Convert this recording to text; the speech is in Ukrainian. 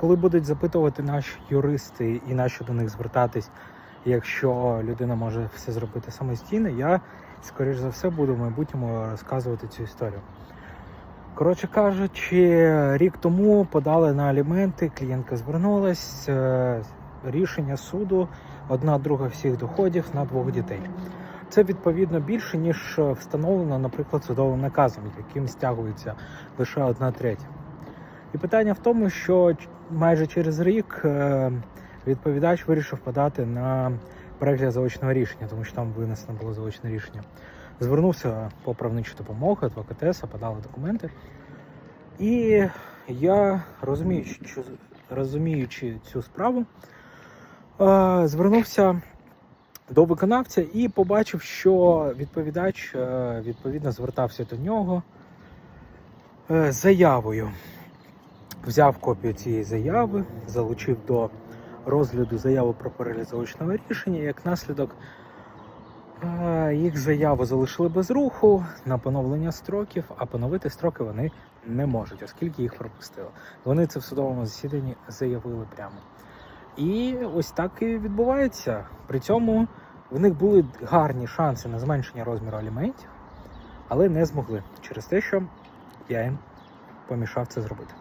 коли будуть запитувати наші юристи і наші до них звертатись, якщо людина може все зробити самостійно, я, скоріш за все, буду в майбутньому розказувати цю історію. Коротше кажучи, рік тому подали на аліменти, клієнтка звернулась, е, рішення суду, одна друга всіх доходів на двох дітей. Це відповідно більше, ніж встановлено, наприклад, судовим наказом, яким стягується лише одна третя. І питання в тому, що майже через рік е, відповідач вирішив подати на перегляд заочного рішення, тому що там винесено було заочне рішення. Звернувся по правничу допомогу, адвокатеса, подали документи. І я розумію, що розуміючи цю справу, е, звернувся до виконавця і побачив, що відповідач е, відповідно звертався до нього з заявою. Взяв копію цієї заяви, залучив до розгляду заяву про перегляд рішення. Як наслідок е, їх заяву залишили без руху на поновлення строків, а поновити строки вони не можуть, оскільки їх пропустили. Вони це в судовому засіданні заявили прямо. І ось так і відбувається. При цьому в них були гарні шанси на зменшення розміру аліментів, але не змогли через те, що я їм помішав це зробити.